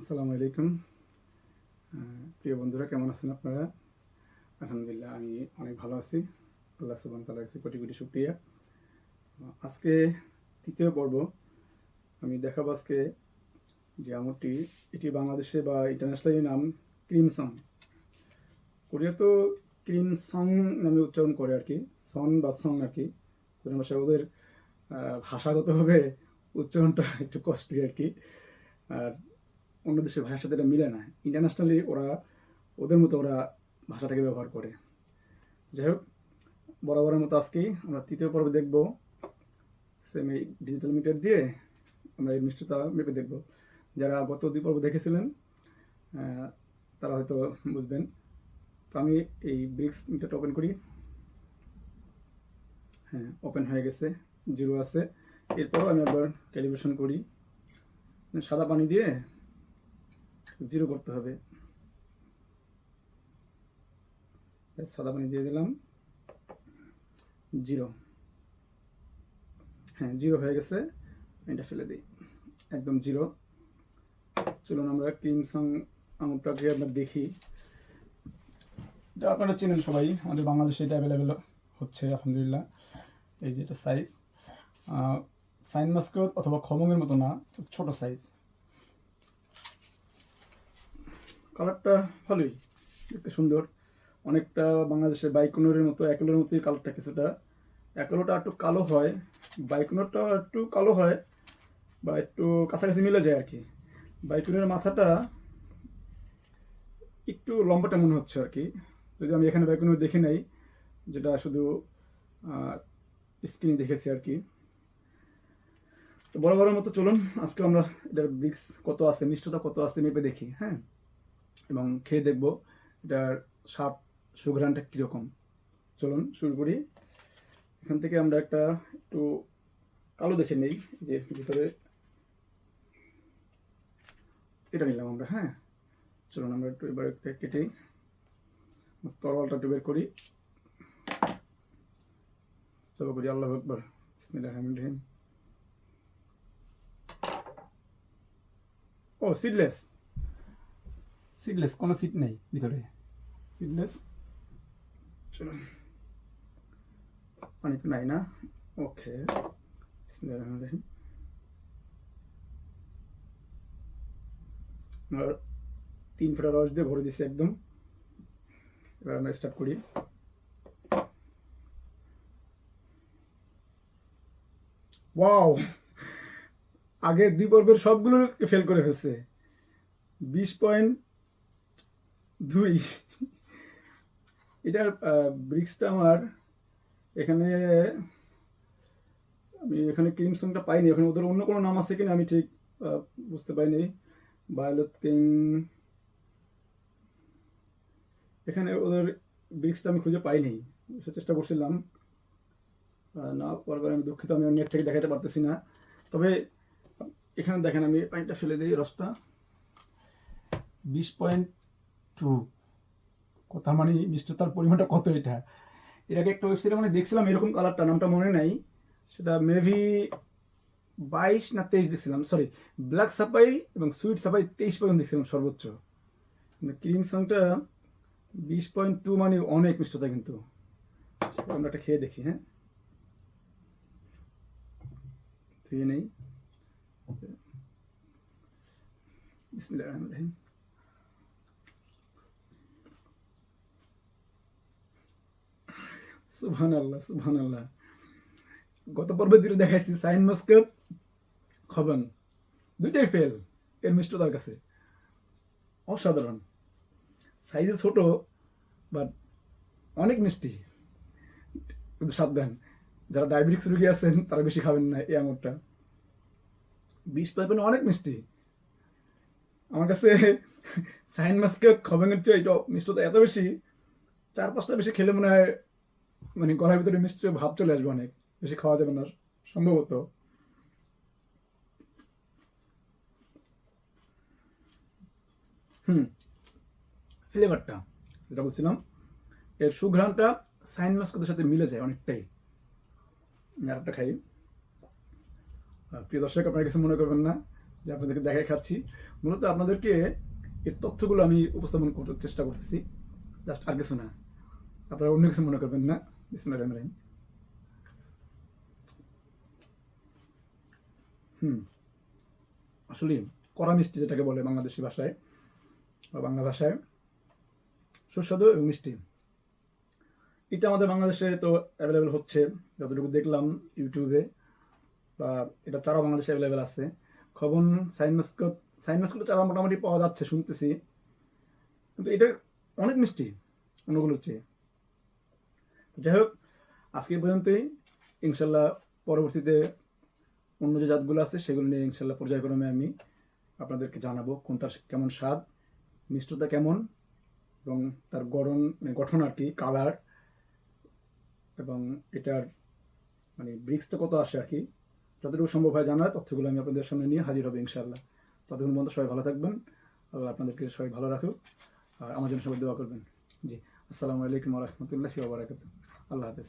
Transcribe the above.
আসসালামু আলাইকুম। প্রিয় বন্ধুরা, কেমন আছেন আপনারা? আলহামদুলিল্লাহ, আমি অনেক ভালো আছি। আল্লাহ সুবান তালার কাছে কোটি কোটি শুক্রিয়া। আজকে তৃতীয় পর্ব। আমি দেখাবো আজকে যে আমরটি, এটি বাংলাদেশে বা ইন্টারন্যাশনালি নাম ক্রিম সং। কোরিয়া তো ক্রিম সং নামে উচ্চারণ করে আর কি। সন বা সং আর কি। কোরিয়ান ভাষায় ওদের ভাষাগতভাবে উচ্চারণটা একটু কষ্টই আর কি। আর অন্য দেশের ভাষার সাথে এটা মিলে না। ইন্টারন্যাশনালি ওরা, ওদের মতো ওরা ভাষাটাকে ব্যবহার করে। যাই হোক, বরাবরের মতো আজকেই আমরা তৃতীয় পর্বে দেখব। সেম এই ডিজিটাল মিটার দিয়ে আমরা এই মিষ্টতা মেপে দেখব। যারা গত দুই পর্ব দেখেছিলেন তারা হয়তো বুঝবেন। তো আমি এই ব্রিক্স মিটারটা ওপেন করি। হ্যাঁ ওপেন হয়ে গেছে জিরো আছে। এরপরও আমি একবার ক্যালিব্রেশন করি। সাদা পানি দিয়ে জিরো করতে হবে। সাদা পানি দিয়ে দিলাম। জিরো। হ্যাঁ জিরো হয়ে গেছে। এটা ফেলে দিই। একদম জিরো। চলুন আমরা ক্রিম সং আঙুরটাকে আপনার দেখি। এটা আপনারা চেনেন সবাই। আমাদের বাংলাদেশে এটা অ্যাভেলেবেল হচ্ছে, আলহামদুলিল্লাহ। এই যে এটা সাইজ সাইন মাস্কত অথবা খবঙের মতো না, ছোট সাইজ কালারটা ভালোই, দেখতে সুন্দর। অনেকটা বাংলাদেশের বাইকুনোরের মতো, একলোর মতোই কালারটা কিছুটা। একলোটা একটু কালো হয়, বাইকুনোরটা একটু কালো হয়, বা একটু কাছাকাছি মিলে যায় আর কি। বাইকুনের মাথাটা একটু লম্বাটা মনে হচ্ছে আর কি। যদি আমি এখানে বাইকুনোর দেখি নাই, যেটা শুধু স্ক্রিনে দেখেছি আর কি। তো বড় বড় মতো চলুন, আজকে আমরা এটার ব্রিক্স কত আছে মিষ্টতা কত আছে, মেপে দেখি হ্যাঁ? এবং খেয়ে দেখব এটার স্বাদ সুঘ্রাণটা কীরকম। চলুন শুরু করি। এখান থেকে আমরা একটা একটু কালো দেখে নেই, যে ভিতরে এটা নিলাম আমরা হ্যাঁ। চলুন আমরা একটু এবার একটা কেটে তরলটা একটু বের করি। চলো করি, আল্লাহ একবার রহিম। ও সিডলেস সিডলেস কোনো সিট নেই ভিতরে। সিডলেস চলুন পানি তো নাই না? ওকে আমরা তিন ফোঁটা রস দিয়ে ভরে দিছি একদম। এবার আমরা স্টার্ট করি। ওয়াও আগে দুই পর্বের সবগুলো ফেল করে ফেলছে। বিশ পয়েন্ট দুই। এটার ব্রিক্সটা আমার এখানে, আমি এখানে ক্রিমসনটা পাইনি। ওখানে ওদের অন্য কোনো নাম আছে কিনা আমি ঠিক বুঝতে পাইনি ভায়োলেট কিং এখানে ওদের ব্রিক্সটা আমি খুঁজে পাইনি। সে চেষ্টা করছিলাম। না পরবার আমি দুঃখিত, আমি নেট থেকে দেখাতে পারতেছি না। তবে এখানে দেখেন, আমি পানিটা ফেলে দিই রসটা। বিশ পয়েন্ট টু কথা মানে মিষ্টতার পরিমাণটা কত এটা? এর আগে একটা ওয়েবসাইটে মানে দেখছিলাম, এরকম কালারটা নামটা মনে নাই। সেটা মেবি বাইশ না তেইশ দেখছিলাম সরি ব্ল্যাক সাপাই এবং সুইট সাপাই তেইশ পর্যন্ত দেখছিলাম সর্বোচ্চ। কিন্তু ক্রিম সংটা বিশ পয়েন্ট টু মানে অনেক মিষ্টতা কিন্তু। আমরা একটা খেয়ে দেখি হ্যাঁ? ধুয়ে নেই। বিসমিল্লাহির রহমানির রহিম। সুবহান আল্লাহ সুবহান আল্লাহ গত পর্বে দুটো দেখাইছি, সাইন মাস্কাত খবন। দুইটাই ফেল এর মিষ্টতার কাছে। অসাধারণ। সাইজে ছোট বাট অনেক মিষ্টি। কিন্তু সাবধান, যারা ডায়াবেটিক্স রুগী আছেন, তারা বেশি খাবেন না এই আঙুরটা বিষ পাইবেন অনেক মিষ্টি। আমার কাছে সাইন মাস্কেট খবেনের চেয়ে এটা মিষ্টতা এত বেশি, চার পাঁচটা বেশি খেলে মনে হয় মানে গলার ভিতরে মিষ্টি ভাব চলে আসবে অনেক। বেশি খাওয়া যাবে না, সম্ভবত। হুম, ফ্লেভারটা, যেটা বলছিলাম, এর সুঘ্রাণটা সাইন মাস্কদের সাথে মিলে যায় অনেকটাই। আরেকটা খাই। প্রিয় দর্শক, আপনারা কিছু মনে করবেন না যে আপনাদেরকে দেখাই খাচ্ছি। মূলত আপনাদেরকে এর তথ্যগুলো আমি উপস্থাপন করার চেষ্টা করতেছি। জাস্ট আর কিছু না। আপনারা অন্য কিছু মনে করবেন না বিসমুল্লাহ রহমান হুম আসলে কড়া মিষ্টি যেটাকে বলে বাংলাদেশি ভাষায় বা বাংলা ভাষায় সুস্বাদু এবং মিষ্টি। এটা আমাদের বাংলাদেশে তো অ্যাভেলেবেল হচ্ছে। যতটুকু দেখলাম ইউটিউবে, বা এটা চারা বাংলাদেশে অ্যাভেলেবেল আছে। খবন, সাইন মাস্কো সাইন মাস্কো চারা মোটামুটি পাওয়া যাচ্ছে, শুনতেছি। কিন্তু এটা অনেক মিষ্টি অন্যগুলোর চেয়ে যাই হোক আজকে পর্যন্তই। ইনশাল্লাহ পরবর্তীতে অন্য যে জাতগুলো আছে, সেগুলো নিয়ে ইনশাল্লাহ পর্যায়ক্রমে আমি আপনাদেরকে জানাব কোনটা কেমন স্বাদ, মিষ্টতা কেমন, এবং তার গঠন মানে গঠন আর কি কালার এবং এটার মানে ব্রিক্সটা কত আসে আর কি, যতটুকু সম্ভব হয় জানার তথ্যগুলো আমি আপনাদের সামনে নিয়ে হাজির হবে ইনশাআল্লাহ ততক্ষণ পর্যন্ত সবাই ভালো থাকবেন। আল্লাহ আপনাদেরকে সবাই ভালো রাখুক। আর আমার জন্য সবাই দোয়া করবেন। জি। আসসালামু আলাইকুম রহমতুল্লাহ বারাকাত আল্লাহ হাফেজ